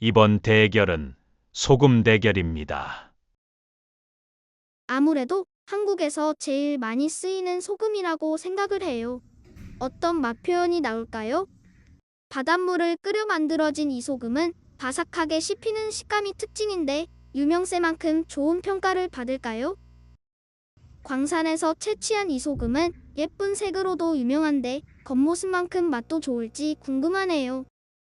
이번 대결은 소금 대결입니다. 아무래도 한국에서 제일 많이 쓰이는 소금이라고 생각을 해요. 어떤 맛 표현이 나올까요? 바닷물을 끓여 만들어진 이 소금은 바삭하게 씹히는 식감이 특징인데 유명세만큼 좋은 평가를 받을까요? 광산에서 채취한 이 소금은 예쁜 색으로도 유명한데 겉모습만큼 맛도 좋을지 궁금하네요.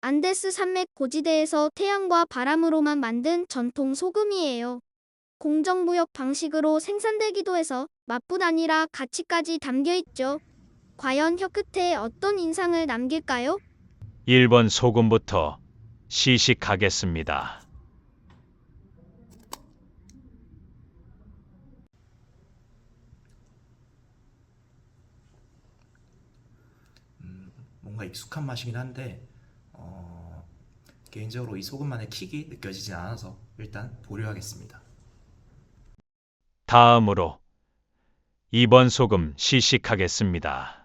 안데스 산맥 고지대에서 태양과 바람으로만 만든 전통 소금이에요. 공정무역 방식으로 생산되기도 해서 맛뿐 아니라 가치까지 담겨 있죠. 과연 혀 끝에 어떤 인상을 남길까요? 1번 소금부터 시식하겠습니다. 뭔가 익숙한 맛이긴 한데 어, 개인적으로 이 소금만의 킥이 느껴지진 않아서 일단 보류하겠습니다. 다음으로 2번 소금 시식하겠습니다.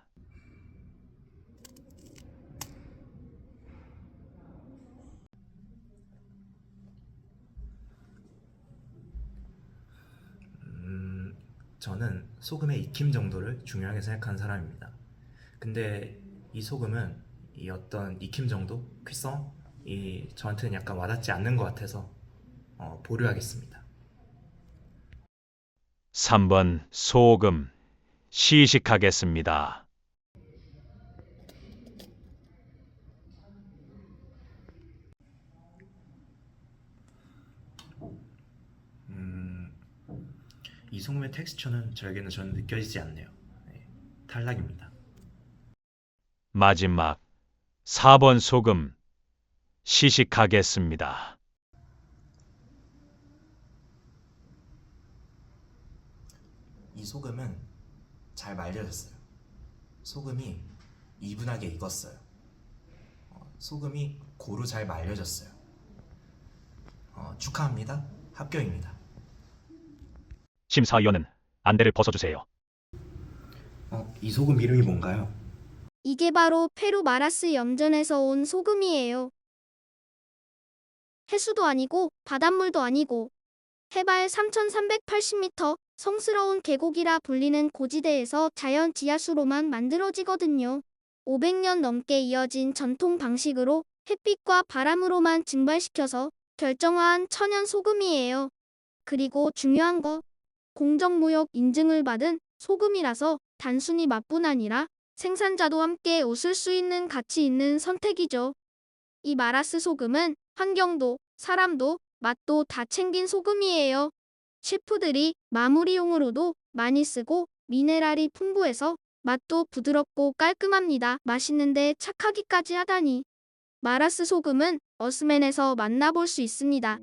저는 소금의 익힘 정도를 중요하게 생각하는 사람입니다. 근데 이 소금은 이 어떤 익힘 정도, 퀴성 이 저한테는 약간 와닿지 않는 것 같아서 어, 보류하겠습니다. 3번 소금 시식하겠습니다. 이 소금의 텍스처는 저에게는 저는 느껴지지 않네요. 네, 탈락입니다. 마지막 4번 소금 시식하겠습니다. 이 소금은 잘 말려졌어요. 소금이 이분하게 익었어요. 어, 소금이 고루 잘 말려졌어요. 어, 축하합니다. 합격입니다. 심사위원은 안대를 벗어주세요. 어, 이 소금 이름이 뭔가요? 이게 바로 페루 마라스 염전에서 온 소금이에요. 해수도 아니고 바닷물도 아니고 해발 3,380m 성스러운 계곡이라 불리는 고지대에서 자연 지하수로만 만들어지거든요. 500년 넘게 이어진 전통 방식으로 햇빛과 바람으로만 증발시켜서 결정화한 천연 소금이에요. 그리고 중요한 거, 공정무역 인증을 받은 소금이라서 단순히 맛뿐 아니라 생산자도 함께 웃을 수 있는 가치 있는 선택이죠. 이 마라스 소금은 환경도 사람도 맛도 다 챙긴 소금이에요. 셰프들이 마무리용으로도 많이 쓰고 미네랄이 풍부해서 맛도 부드럽고 깔끔합니다. 맛있는데 착하기까지 하다니. 마라스 소금은 어스맨에서 만나볼 수 있습니다.